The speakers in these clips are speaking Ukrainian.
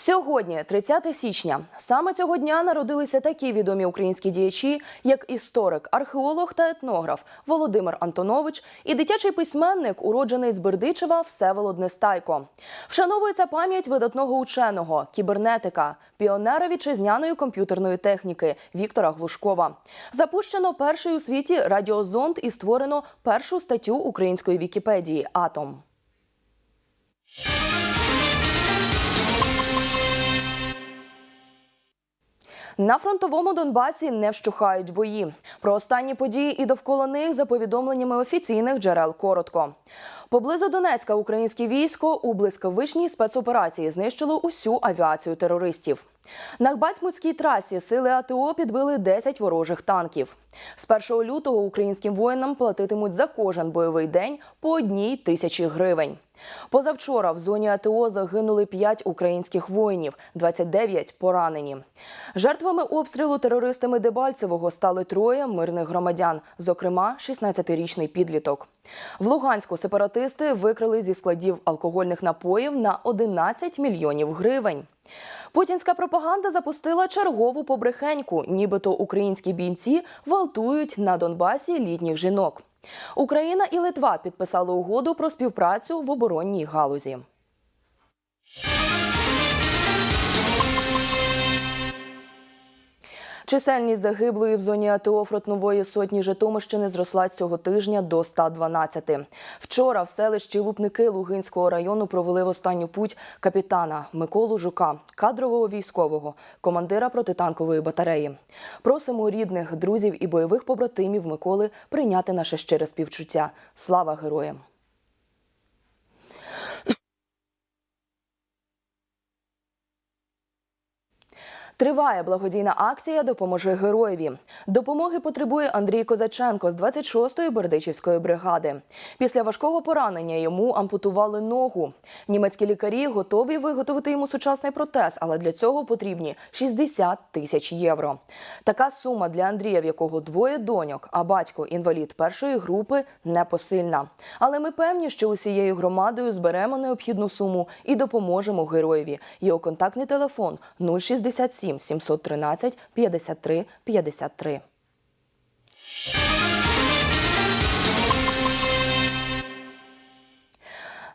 Сьогодні, 30 січня, саме цього дня народилися такі відомі українські діячі, як історик, археолог та етнограф Володимир Антонович і дитячий письменник, уроджений з Бердичева Всеволод Нестайко. Вшановується пам'ять видатного ученого, кібернетика, піонера вітчизняної комп'ютерної техніки Віктора Глушкова. Запущено перший у світі радіозонд і створено першу статтю української Вікіпедії Атом. На фронтовому Донбасі не вщухають бої. Про останні події і довкола них за повідомленнями офіційних джерел коротко. Поблизу Донецька українське військо у блискавичній спецоперації знищило усю авіацію терористів. На Батьмутській трасі сили АТО підбили 10 ворожих танків. З 1 лютого українським воїнам платитимуть за кожен бойовий день по одній тисячі гривень. Позавчора в зоні АТО загинули 5 українських воїнів, 29 поранені. Жертвами обстрілу терористами Дебальцевого стали троє мирних громадян, зокрема 16-річний підліток. В Луганську сепаратисти викрили зі складів алкогольних напоїв на 11 мільйонів гривень. Путінська пропаганда запустила чергову побрехеньку, нібито українські бійці гвалтують на Донбасі літніх жінок. Україна і Литва підписали угоду про співпрацю в оборонній галузі. Чисельність загиблої в зоні АТО фронтової сотні Житомирщини зросла цього тижня до 112. Вчора в селищі Лупники Лугинського району провели в останню путь капітана Миколу Жука, кадрового військового, командира протитанкової батареї. Просимо рідних, друзів і бойових побратимів Миколи прийняти наше щире співчуття. Слава героям! Триває благодійна акція Допоможи героєві. Допомоги потребує Андрій Козаченко з 26-ї Бердичівської бригади. Після важкого поранення йому ампутували ногу. Німецькі лікарі готові виготовити йому сучасний протез, але для цього потрібні 60 тисяч євро. Така сума для Андрія, в якого двоє доньок, а батько інвалід першої групи, непосильна. Але ми певні, що усією громадою зберемо необхідну суму і допоможемо героєві. Його контактний телефон 067 713 53 53.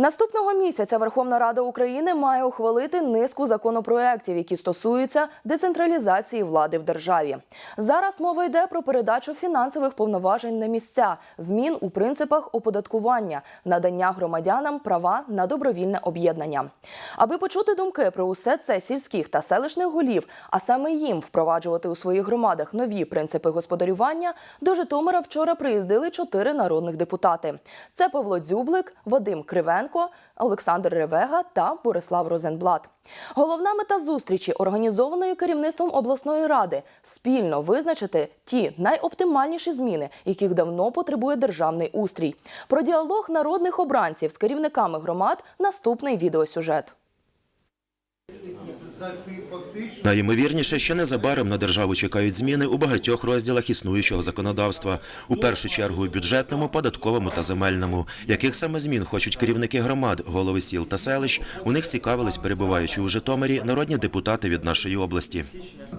Наступного місяця Верховна Рада України має ухвалити низку законопроєктів, які стосуються децентралізації влади в державі. Зараз мова йде про передачу фінансових повноважень на місця, змін у принципах оподаткування, надання громадянам права на добровільне об'єднання. Аби почути думки про усе це сільських та селищних голів, а саме їм впроваджувати у своїх громадах нові принципи господарювання, до Житомира вчора приїздили чотири народних депутати: це Павло Дзюблик, Вадим Кривенко. Олександр Ревега та Борислав Розенблат. Головна мета зустрічі, організованої керівництвом обласної ради, спільно визначити ті найоптимальніші зміни, яких давно потребує державний устрій. Про діалог народних обранців з керівниками громад наступний відеосюжет. Найімовірніше, що незабаром на державу чекають зміни у багатьох розділах існуючого законодавства, у першу чергу бюджетному, податковому та земельному. Яких саме змін хочуть керівники громад, голови сіл та селищ? У них цікавились, перебуваючи у Житомирі, народні депутати від нашої області.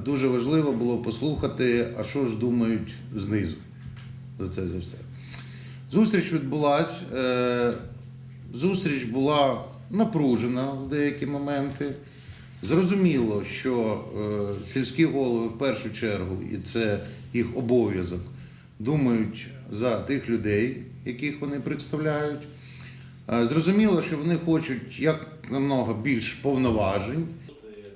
Дуже важливо було послухати, а що ж думають знизу за це за все. Зустріч відбулась. е, Зустріч була напружена в деякі моменти. Зрозуміло, що е, сільські голови в першу чергу, і це їх обов'язок, думають за тих людей, яких вони представляють. Е, Зрозуміло, що вони хочуть як намного більш повноважень.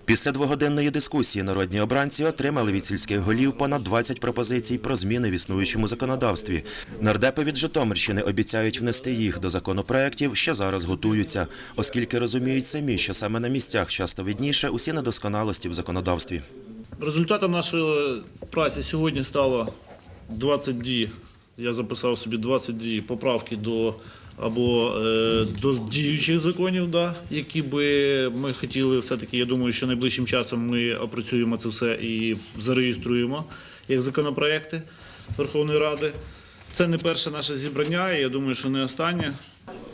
Після двогодинної дискусії народні обранці отримали від сільських голів понад 20 пропозицій про зміни в існуючому законодавстві. Нардепи від Житомирщини обіцяють внести їх до законопроєктів, що зараз готуються, оскільки розуміють самі, що саме на місцях часто видніше усі недосконалості в законодавстві. Результатом нашої праці сьогодні стало 22, я записав собі 22 поправки до або е, до діючих законів, да, які би ми хотіли все-таки, я думаю, що найближчим часом ми опрацюємо це все і зареєструємо як законопроекти Верховної Ради. Це не перше наше зібрання, і я думаю, що не останнє.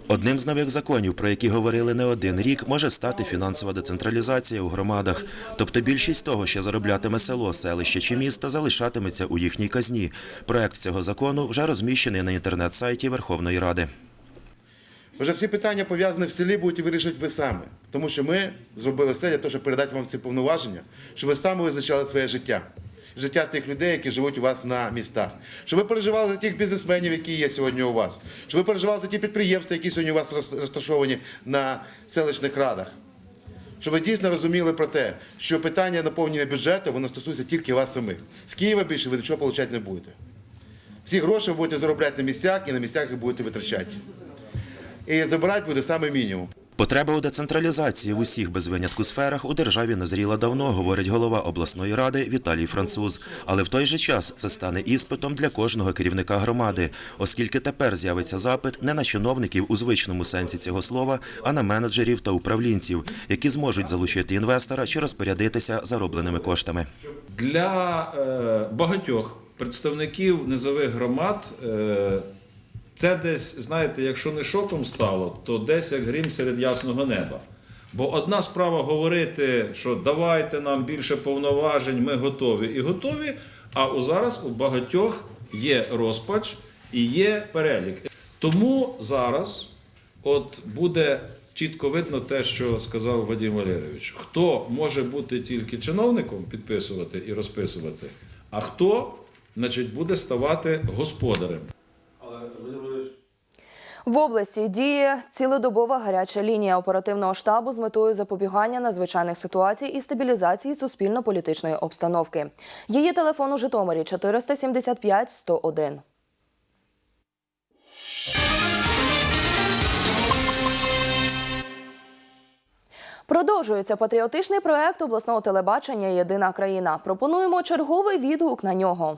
Одним з нових законів, про які говорили не один рік, може стати фінансова децентралізація у громадах. Тобто більшість того, що зароблятиме село, селище чи місто, залишатиметься у їхній казні. Проект цього закону вже розміщений на інтернет-сайті Верховної Ради. Вже всі питання пов'язані в селі будуть вирішити ви самі. Тому що ми зробили все для того, щоб передати вам ці повноваження, щоб ви самі визначали своє життя. Життя тих людей, які живуть у вас на містах. Щоб ви переживали за тих бізнесменів, які є сьогодні у вас. Щоб ви переживали за ті підприємства, які сьогодні у вас розташовані на селищних радах. Щоб ви дійсно розуміли про те, що питання наповнення бюджету воно стосується тільки вас самих. З Києва більше ви нічого отримати не будете. Всі гроші ви будете заробляти на місцях і на місцях їх будете витрачати. І забирати буде саме мінімум. Потреба у децентралізації в усіх без винятку сферах у державі назріла давно, говорить голова обласної ради Віталій Француз. Але в той же час це стане іспитом для кожного керівника громади, оскільки тепер з'явиться запит не на чиновників у звичному сенсі цього слова, а на менеджерів та управлінців, які зможуть залучити інвестора чи розпорядитися заробленими коштами. Для е, багатьох представників низових громад е, це десь, знаєте, якщо не шоком стало, то десь як грім серед ясного неба. Бо одна справа говорити, що давайте нам більше повноважень, ми готові і готові. А зараз у багатьох є розпач і є перелік. Тому зараз от буде чітко видно те, що сказав Вадим Валерійович. Хто може бути тільки чиновником, підписувати і розписувати, а хто, значить, буде ставати господарем. В області діє цілодобова гаряча лінія оперативного штабу з метою запобігання надзвичайних ситуацій і стабілізації суспільно-політичної обстановки. Її телефон у Житомирі 475 101. Продовжується патріотичний проект обласного телебачення Єдина країна. Пропонуємо черговий відгук на нього.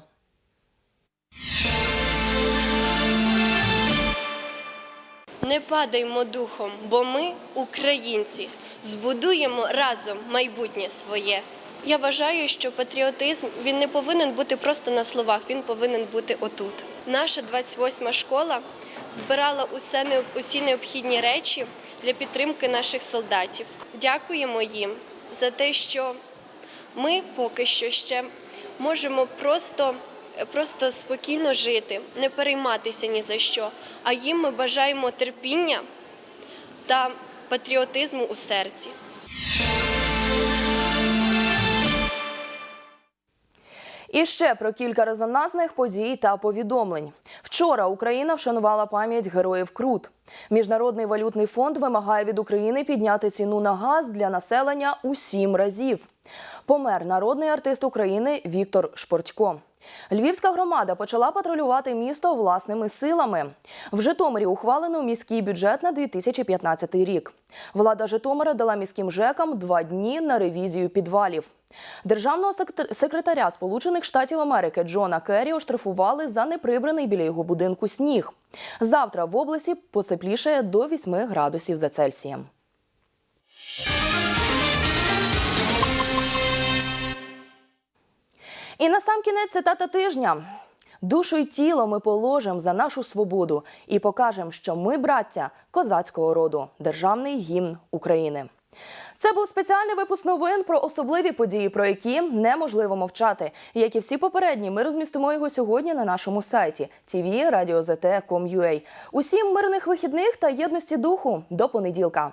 Не падаймо духом, бо ми, українці, збудуємо разом майбутнє своє. Я вважаю, що патріотизм він не повинен бути просто на словах, він повинен бути отут. Наша 28-ма школа збирала усе усі необхідні речі для підтримки наших солдатів. Дякуємо їм за те, що ми поки що ще можемо просто, просто спокійно жити, не перейматися ні за що. А їм ми бажаємо терпіння та патріотизму у серці. І ще про кілька резонансних подій та повідомлень. Вчора Україна вшанувала пам'ять героїв Крут. Міжнародний валютний фонд вимагає від України підняти ціну на газ для населення у сім разів. Помер народний артист України Віктор Шпортько. Львівська громада почала патрулювати місто власними силами. В Житомирі ухвалено міський бюджет на 2015 рік. Влада Житомира дала міським ЖЕКам два дні на ревізію підвалів. Державного секретаря Сполучених Штатів Америки Джона Керрі оштрафували за неприбраний біля його будинку сніг. Завтра в області потеплішає до 8 градусів за Цельсієм. І на сам кінець цитата тижня. Душу й тіло ми положим за нашу свободу і покажемо, що ми, браття козацького роду, державний гімн України. Це був спеціальний випуск новин про особливі події, про які неможливо мовчати. Як і всі попередні, ми розмістимо його сьогодні на нашому сайті tv.radio.zt.com.ua. Усім мирних вихідних та єдності духу до понеділка.